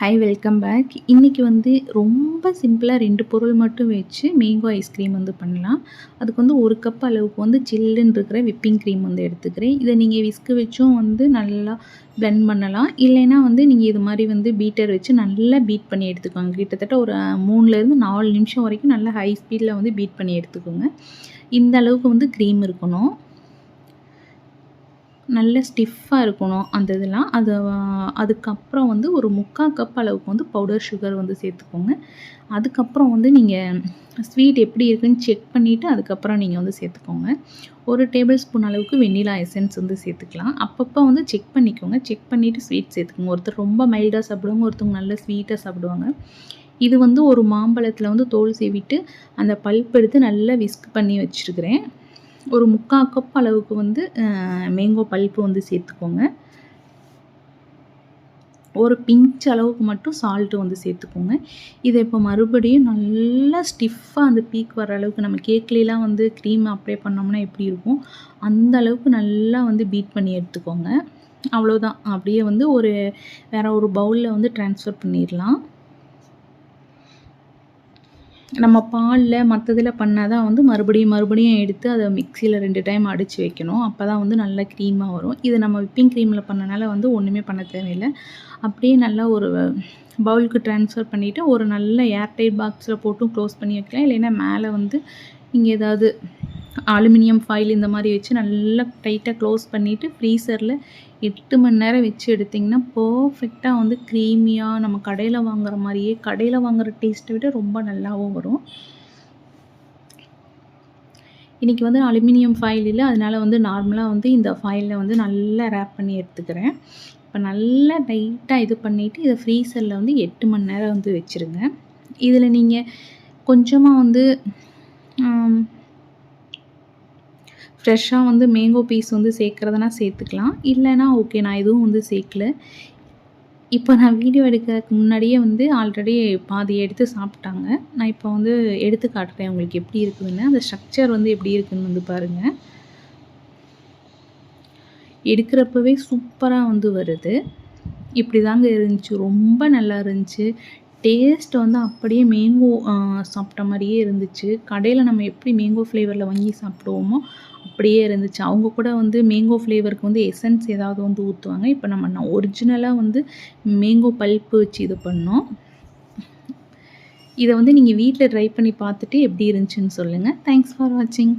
Hi welcome back இன்றைக்கி வந்து ரொம்ப சிம்பிளாக ரெண்டு பொருள் மட்டும் வச்சு மேங்கோ ஐஸ்கிரீம் வந்து பண்ணலாம். அதுக்கு வந்து ஒரு கப் அளவுக்கு வந்து சில்லுன்னு இருக்கிற விப்பிங் க்ரீம் வந்து எடுத்துக்கிறேன். இதை நீங்கள் விஸ்கு வச்சும் வந்து நல்லா ப்ளெண்ட் பண்ணலாம். இல்லைன்னா வந்து நீங்கள் இது மாதிரி வந்து பீட்டர் வச்சு நல்லா பீட் பண்ணி எடுத்துக்கோங்க. கிட்டத்தட்ட ஒரு மூணுலேருந்து நாலு நிமிஷம் வரைக்கும் நல்லா ஹை ஸ்பீடில் வந்து பீட் பண்ணி எடுத்துக்கோங்க. இந்த அளவுக்கு வந்து க்ரீம் இருக்கணும். நல்ல ஸ்டிஃப்பாக இருக்கணும் அந்த இதெல்லாம். அது அதுக்கப்புறம் வந்து ஒரு முக்கால் கப் அளவுக்கு வந்து பவுடர் சுகர் வந்து சேர்த்துக்கோங்க. அதுக்கப்புறம் வந்து நீங்கள் ஸ்வீட் எப்படி இருக்குன்னு செக் பண்ணிவிட்டு அதுக்கப்புறம் நீங்கள் வந்து சேர்த்துக்கோங்க. ஒரு டேபிள் ஸ்பூன் அளவுக்கு வெண்ணிலா எசன்ஸ் வந்து சேர்த்துக்கலாம். அப்பப்போ வந்து செக் பண்ணிக்கோங்க. செக் பண்ணிவிட்டு ஸ்வீட் சேர்த்துக்கோங்க. ஒருத்தர் ரொம்ப மைல்டாக சாப்பிடுவாங்க ஒருத்தவங்க நல்ல ஸ்வீட்டாக சாப்பிடுவாங்க. இது வந்து ஒரு மாம்பழத்தில் வந்து தோல் சேவிட்டு அந்த பல்ப் எடுத்து நல்லா விஸ்க் பண்ணி வச்சுருக்கிறேன். ஒரு முக்கால் கப் அளவுக்கு வந்து மேங்கோ பல்ப்பு வந்து சேர்த்துக்கோங்க. ஒரு பிஞ்ச் அளவுக்கு மட்டும் சால்ட்டு வந்து சேர்த்துக்கோங்க. இதை இப்போ மறுபடியும் நல்லா ஸ்டிஃபாக அந்த பீக் வர அளவுக்கு நம்ம கேக்லாம் வந்து க்ரீம் அப்ளை பண்ணோம்னா எப்படி இருக்கும்? அந்த அளவுக்கு நல்லா வந்து பீட் பண்ணி எடுத்துக்கோங்க. அவ்வளோதான் அப்படியே வந்து ஒரு வேறு ஒரு பவுலில் வந்து ட்ரான்ஸ்ஃபர் பண்ணிடலாம். நம்ம பாலில் மற்றதில் பண்ணால் தான் வந்து மறுபடியும் மறுபடியும் எடுத்து அதை மிக்சியில் ரெண்டு டைம் அடித்து வைக்கணும். அப்போ தான் வந்து நல்லா க்ரீமாக வரும். இது நம்ம விப்பிங் க்ரீமில் பண்ணனால வந்து ஒன்றுமே பண்ண தேவையில்லை. அப்படியே நல்லா ஒரு பவுலுக்கு ட்ரான்ஸ்ஃபர் பண்ணிவிட்டு ஒரு நல்ல ஏர்டைட் பாக்ஸில் போட்டும் க்ளோஸ் பண்ணி வைக்கலாம். இல்லைன்னா மேலே வந்து இங்கே ஏதாவது அலுமினியம் ஃபாயில் இந்த மாதிரி வச்சு நல்லா டைட்டாக க்ளோஸ் பண்ணிவிட்டு ஃப்ரீசரில் எட்டு மணி நேரம் வச்சு எடுத்திங்கன்னா பர்ஃபெக்டாக வந்து க்ரீமியாக நம்ம கடையில் வாங்குகிற மாதிரியே கடையில் வாங்குகிற டேஸ்ட்டை விட ரொம்ப நல்லாவும் வரும். இன்றைக்கி வந்து அலுமினியம் ஃபாயில் இல்லை அதனால் வந்து நார்மலாக வந்து இந்த ஃபாயிலில் வந்து நல்லா ரேப் பண்ணி எடுத்துக்கிறேன். இப்போ நல்லா டைட்டாக இது பண்ணிவிட்டு இதை ஃப்ரீசரில் வந்து எட்டு மணி நேரம் வந்து வச்சுருங்க. இதில் நீங்கள் கொஞ்சமாக வந்து ஃப்ரெஷ்ஷாக வந்து மேங்கோ பீஸ் வந்து சேர்க்குறதுனா சேர்த்துக்கலாம். இல்லைனா ஓகே நான் எதுவும் வந்து சேர்க்கல. இப்போ நான் வீடியோ எடுக்கிறதுக்கு முன்னாடியே வந்து ஆல்ரெடி பாதி எடுத்து சாப்பிட்டாங்க. நான் இப்போ வந்து எடுத்து காட்டுறேன் உங்களுக்கு எப்படி இருக்குதுன்னு. அந்த ஸ்ட்ரக்சர் வந்து எப்படி இருக்குதுன்னு வந்து பாருங்கள் எடுக்கிறப்பவே சூப்பராக வந்து வருது. இப்படி தாங்க இருந்துச்சு. ரொம்ப நல்லா இருந்துச்சு. டேஸ்ட் வந்து அப்படியே மேங்கோ சாப்பிட்ட மாதிரியே இருந்துச்சு. கடையில் நம்ம எப்படி மேங்கோ ஃப்ளேவரில் வாங்கி சாப்பிடுவோமோ அப்படியே இருந்துச்சு. அவங்க கூட வந்து மேங்கோ ஃப்ளேவருக்கு வந்து எசன்ஸ் ஏதாவது வந்து ஊற்றுவாங்க இப்போ நம்ம ஒரிஜினலாக வந்து மேங்கோ பல்ப்பு வச்சு இது பண்ணோம். இதை வந்து நீங்கள் வீட்டில் ட்ரை பண்ணி பார்த்துட்டு எப்படி இருந்துச்சுன்னு சொல்லுங்கள் தேங்க்ஸ் ஃபார் வாட்சிங்